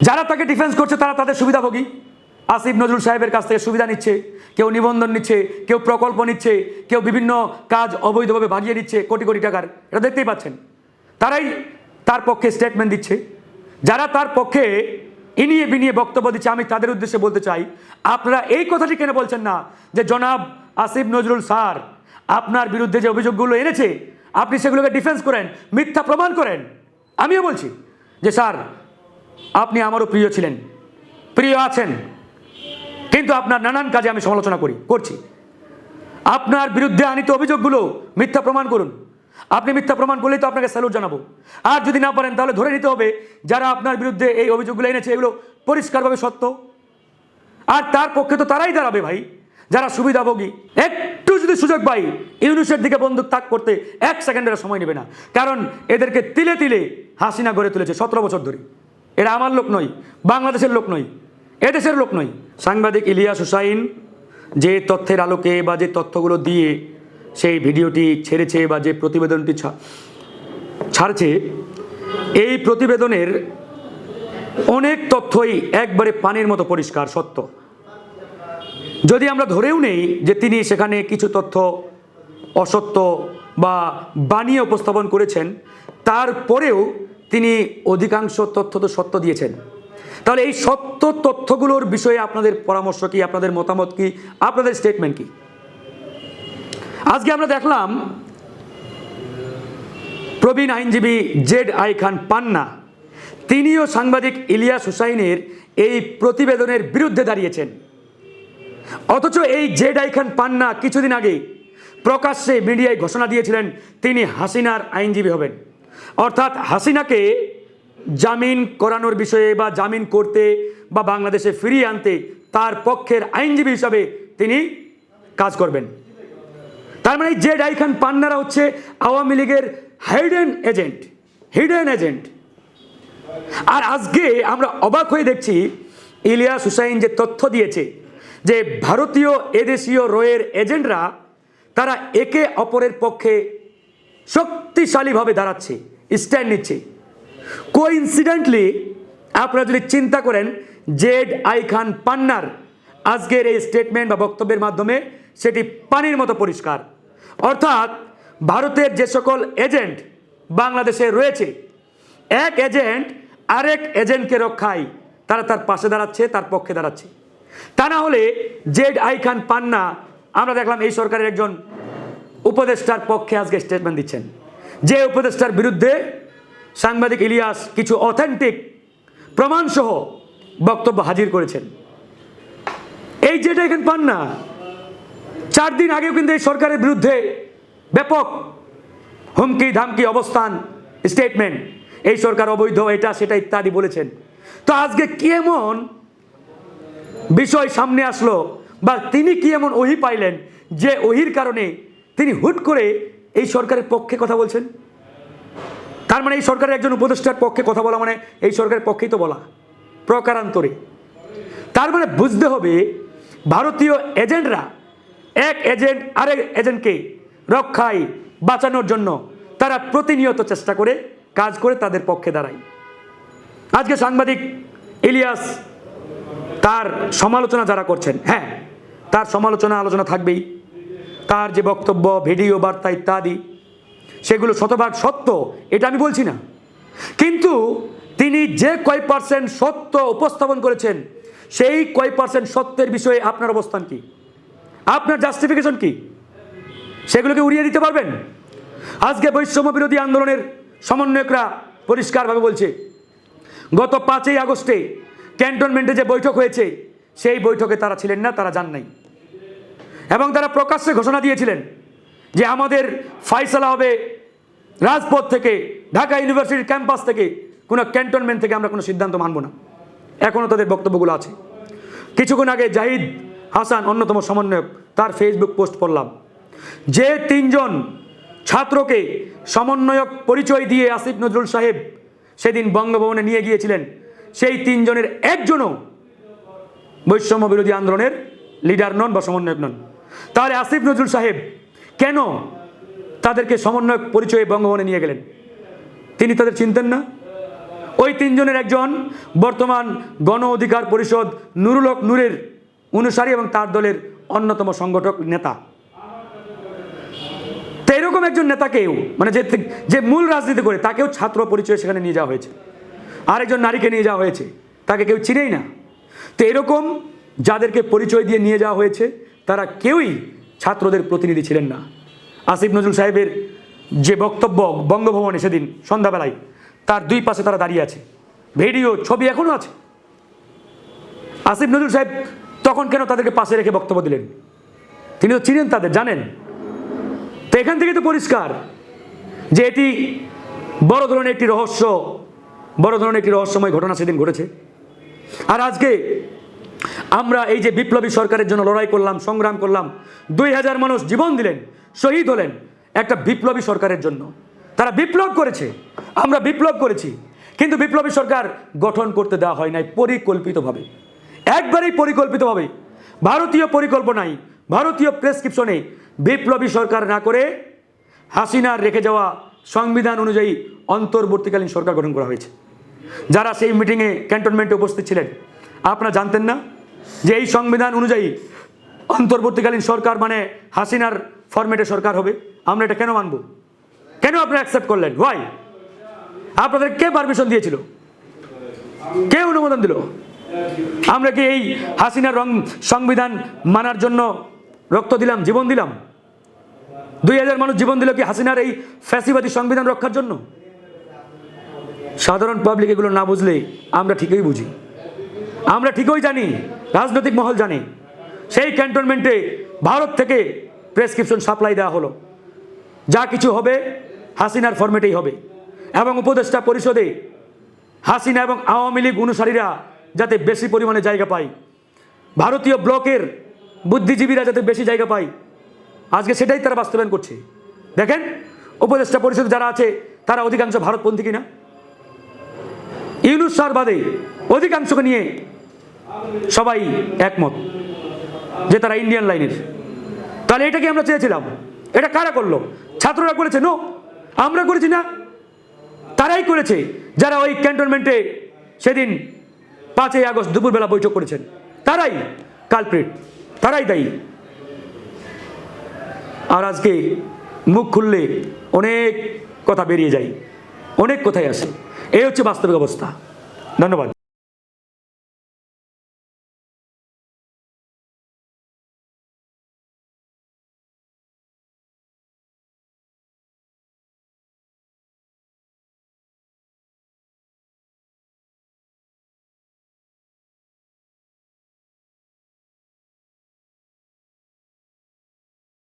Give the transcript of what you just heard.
যারা তাকে ডিফেন্স করছে, তারা তাদের সুবিধাভোগী। আসিফ নজরুল সাহেবের কাছ থেকে সুবিধা নিচ্ছে, কেউ নিবন্ধন নিচ্ছে, কেউ প্রকল্প নিচ্ছে, কেউ বিভিন্ন কাজ অবৈধভাবে ভাগিয়ে নিচ্ছে কোটি কোটি টাকার। এটা দেখতেই পাচ্ছেন। তারাই তার পক্ষে স্টেটমেন্ট দিচ্ছে। যারা তার পক্ষে ইনিয়ে বিনিয়ে বক্তব্য দিচ্ছে, আমি তাদের উদ্দেশ্যে বলতে চাই, আপনারা এই কথাটি কেন বলছেন না যে, জনাব আসিফ নজরুল স্যার, আপনার বিরুদ্ধে যে অভিযোগগুলো এনেছে, আপনি সেগুলোকে ডিফেন্স করেন, মিথ্যা প্রমাণ করেন? আমিও বলছি যে, স্যার আপনি আমারও প্রিয় ছিলেন। প্রিয় আছেন। কিন্তু আপনার নানান কাজে আমি সমালোচনা করি, করছি। আপনার বিরুদ্ধে আনিত অভিযোগগুলো মিথ্যা প্রমাণ করুন। আপনি মিথ্যা প্রমাণ করলেই তো আপনাকে স্যালুট জানাব। আর যদি না পারেন, তাহলে ধরে নিতে হবে, যারা আপনার বিরুদ্ধে এই অভিযোগগুলো এনেছে, এগুলো পরিষ্কারভাবে সত্য। আর তার পক্ষে তো তারাই দাঁড়াবে ভাই। যারা সুবিধাভোগী, একটু যদি সুযোগ পাই, ইউনুসের দিকে বন্দুক তাক করতে এক সেকেন্ডের সময় নেবে না। কারণ এদেরকে তিলে তিলে হাসিনা গড়ে তুলেছে সতেরো বছর ধরে। এরা আমার লোক নয়, বাংলাদেশের লোক নয়, এদেশের লোক নয়। সাংবাদিক ইলিয়াস হুসাইন যে তথ্যের আলোকে বা যে তথ্যগুলো দিয়ে সেই ভিডিওটি ছেড়েছে বা যে প্রতিবেদনটি ছাড়ছে, এই প্রতিবেদনের অনেক তথ্যই একবারে পানির মতো পরিষ্কার, সত্য। যদি আমরা ধরেও নেই যে তিনি সেখানে কিছু তথ্য অসত্য বা বানিয়ে উপস্থাপন করেছেন, তারপরেও তিনি অধিকাংশ তথ্য তো সত্য দিয়েছেন। তাহলে এই সত্য তথ্যগুলোর বিষয়ে আপনাদের পরামর্শ কি, আপনাদের মতামত কি, আপনাদের স্টেটমেন্ট কি? আজকে আমরা দেখলাম, প্রবীণ আইনজীবী জেড আই খান পান্না, তিনিও সাংবাদিক ইলিয়াস হুসাইনের এই প্রতিবেদনের বিরুদ্ধে দাঁড়িয়েছেন। অথচ এই জেড আই খান পান্না কিছুদিন আগে প্রকাশ্যে মিডিয়ায় ঘোষণা দিয়েছিলেন, তিনি হাসিনার আইনজীবী হবেন। অর্থাৎ হাসিনাকে জামিন করানোর বিষয়ে বা জামিন করতে বা বাংলাদেশে ফিরিয়ে আনতে তার পক্ষের আইনজীবী হিসাবে তিনি কাজ করবেন। তার মানে এই জেড আই খান পান্নারা হচ্ছে আওয়ামী লীগের হাইডেন এজেন্ট হিডেন এজেন্ট আর আজকে আমরা অবাক হয়ে দেখছি ইলিয়াস হুসাইন যে তথ্য দিয়েছে যে ভারতীয় এদেশীয় রয়ের এজেন্টরা তারা একে অপরের পক্ষে শক্তিশালীভাবে দাঁড়াচ্ছে স্ট্যান্ড নিচ্ছে। কোইন্সিডেন্টলি আপনারা যদি চিন্তা করেন, জেড আই খান পান্নার আজকের এই স্টেটমেন্ট বা বক্তব্যের মাধ্যমে সেটি পানির মতো পরিষ্কার। অর্থাৎ ভারতের যে সকল এজেন্ট বাংলাদেশে রয়েছে, এক এজেন্ট আরেক এজেন্টকে রক্ষায় তারা তার পাশে দাঁড়াচ্ছে, তার পক্ষে দাঁড়াচ্ছে। তা না হলে জেড আই খান পান্না, আমরা দেখলাম এই সরকারের একজন উপদেষ্টার পক্ষে আজকে স্টেটমেন্ট দিচ্ছেন। যে উপদেষ্টার বিরুদ্ধে সাংবাদিক ইলিয়াস কিছু অথেন্টিক প্রমাণসহ বক্তব্য হাজির করেছেন। এই যেটা এখানে পান না চার দিন আগেও কিন্তু এই সরকারের বিরুদ্ধে ব্যাপক হুমকি ধামকি অবস্থান স্টেটমেন্ট এই সরকার অবৈধ, এটা, সেটা ইত্যাদি বলেছেন। তো আজকে কি এমন বিষয় সামনে আসলো বা তিনি কি এমন ওহি পাইলেন যে ওহির কারণে তিনি হুট করে এই সরকারের পক্ষে কথা বলছেন। তার মানে এই সরকারের একজন উপদেষ্টার পক্ষে কথা বলা মানে এই সরকারের পক্ষেই তো বলা। প্রকারান্তরে। তার মানে বুঝতে হবে ভারতীয় এজেন্টরা এক এজেন্ট আরেক এজেন্টকে রক্ষায় বাঁচানোর জন্য তারা প্রতিনিয়ত চেষ্টা করে, কাজ করে তাদের পক্ষে দাঁড়ায়। আজকে সাংবাদিক ইলিয়াস তার সমালোচনা যারা করছেন হ্যাঁ তার সমালোচনা আলোচনা থাকবেই। তার যে বক্তব্য, ভিডিও, বার্তা ইত্যাদি, সেগুলো শতভাগ সত্য, এটা আমি বলছি না। কিন্তু তিনি যে কয় পার্সেন্ট সত্য উপস্থাপন করেছেন, সেই কয় পার্সেন্ট সত্যের বিষয়ে আপনার অবস্থান কি? আপনার জাস্টিফিকেশন কি? সেগুলোকে উড়িয়ে দিতে পারবেন? আজকে বৈষম্য বিরোধী আন্দোলনের সমন্বয়করা পরিষ্কারভাবে বলছে, গত পাঁচই আগস্টে ক্যান্টনমেন্টে যে বৈঠক হয়েছে, সেই বৈঠকে তারা ছিলেন না, তারা যান নাই। এবং তারা প্রকাশ্যে ঘোষণা দিয়েছিলেন যে আমাদের ফাইসলা হবে রাজপথ থেকে, ঢাকা ইউনিভার্সিটির ক্যাম্পাস থেকে, কোনো ক্যান্টনমেন্ট থেকে আমরা কোনো সিদ্ধান্ত মানব না। এখনও তাদের বক্তব্যগুলো আছে। কিছুক্ষণ আগে জাহিদ হাসান, অন্যতম সমন্বয়ক, তার ফেসবুক পোস্ট করলাম যে তিনজন ছাত্রকে সমন্বয়ক পরিচয় দিয়ে আসিফ নজরুল সাহেব সেদিন বঙ্গভবনে নিয়ে গিয়েছিলেন, সেই তিনজনের একজনও বৈষম্য বিরোধী আন্দোলনের লিডার নন বা সমন্বয়ক নন। তাহলে আসিফ নজরুল সাহেব কেন তাদেরকে সমন্বয়ক পরিচয়ে বঙ্গভবনে নিয়ে গেলেন? তিনি তাদের চিনতেন না? ওই তিনজনের একজন বর্তমান গণ অধিকার পরিষদ নুরুলক নূরের অনুসারী এবং তার দলের অন্যতম সংগঠক নেতা। তো এরকম একজন নেতাকেও মানে যে যে মূল রাজনীতি করে, তাকেও ছাত্র পরিচয় সেখানে নিয়ে যাওয়া হয়েছে। আরেকজন নারীকে নিয়ে যাওয়া হয়েছে, তাকে কেউ চিনেই না। তো এরকম যাদেরকে পরিচয় দিয়ে নিয়ে যাওয়া হয়েছে তারা কেউই ছাত্রদের প্রতিনিধি ছিলেন না। আসিফ নজরুল সাহেবের যে বক্তব্য বঙ্গভবনে সেদিন সন্ধ্যাবেলায়, তার দুই পাশে তারা দাঁড়িয়ে আছে। ভিডিও, ছবি এখনও আছে। আসিফ নজরুল সাহেব তখন কেন তাদেরকে পাশে রেখে বক্তব্য দিলেন? তিনি তো চিনেন তাদের, জানেন। তো এখান থেকে তো পরিষ্কার যে এটি বড় ধরনের একটি রহস্য, বড় ধরনের একটি রহস্যময় ঘটনা সেদিন ঘটেছে। আর আজকে আমরা এই যে বিপ্লবী সরকারের জন্য লড়াই করলাম, সংগ্রাম করলাম, দুই হাজার মানুষ জীবন দিলেন, শহীদ হলেন একটা বিপ্লবী সরকারের জন্য। তারা বিপ্লব করেছে, আমরা বিপ্লব করেছি, কিন্তু বিপ্লবী সরকার গঠন করতে দেওয়া হয় নাই পরিকল্পিতভাবে। একবারেই পরিকল্পিতভাবে। ভারতীয় পরিকল্পনায়, ভারতীয় প্রেসক্রিপশনে বিপ্লবী সরকার না করে হাসিনার রেখে যাওয়া সংবিধান অনুযায়ী অন্তর্বর্তীকালীন সরকার গঠন করা হয়েছে। যারা সেই মিটিংয়ে ক্যান্টনমেন্টে উপস্থিত ছিলেন, আপনারা জানতেন না? যে এই সংবিধান অনুযায়ী অন্তর্বর্তীকালীন সরকার মানে হাসিনার ফরম্যাটে সরকার হবে, আমরা এটা কেন মানব? কেন আপনারা অ্যাকসেপ্ট করলেন? ওয়াই আপনাদের কে পারমিশন দিয়েছিল? কে অনুমোদন দিল? আমরা কি এই হাসিনার রং সংবিধান মানার জন্য রক্ত দিলাম, জীবন দিলাম? দুই হাজার মানুষ জীবন দিল কি হাসিনার এই ফ্যাসিবাদী সংবিধান রক্ষার জন্য? সাধারণ পাবলিক এগুলো না বুঝলে আমরা ঠিকই বুঝি। আমরা ঠিকই জানি, রাজনৈতিক মহল জানে। সেই ক্যান্টনমেন্টে ভারত থেকে প্রেসক্রিপশন সাপ্লাই দেওয়া হলো। যা কিছু হবে হাসিনার ফরম্যাটেই হবে। এবং উপদেষ্টা পরিষদে হাসিনা এবং আওয়ামী লীগ অনুসারীরা যাতে বেশি পরিমাণে জায়গা পায়। ভারতীয় ব্লকের বুদ্ধিজীবীরা যাতে বেশি জায়গা পায়। আজকে সেটাই তারা বাস্তবায়ন করছে। দেখেন, উপদেষ্টা পরিষদ যারা আছে, তারা অধিকাংশ ভারতপন্থী কিনা? ইউনুস সার বাদে অধিকাংশকে নিয়ে সবাই একমত যে তারা ইন্ডিয়ান লাইনের। তাহলে এটা কি আমরা চেয়েছিলাম? এটা কারা করল? ছাত্ররা করেছে? নো, আমরা করেছি না। তারাই করেছে। যারা ওই ক্যান্টনমেন্টে সেদিন পাঁচই আগস্ট দুপুরবেলা বৈঠক করেছেন, তারাই কালপ্রিট তারাই দায়ী। আর আজকে মুখ খুললে অনেক কথা বেরিয়ে যায়, অনেক কথাই আসে। এই হচ্ছে বাস্তবিক অবস্থা। ধন্যবাদ।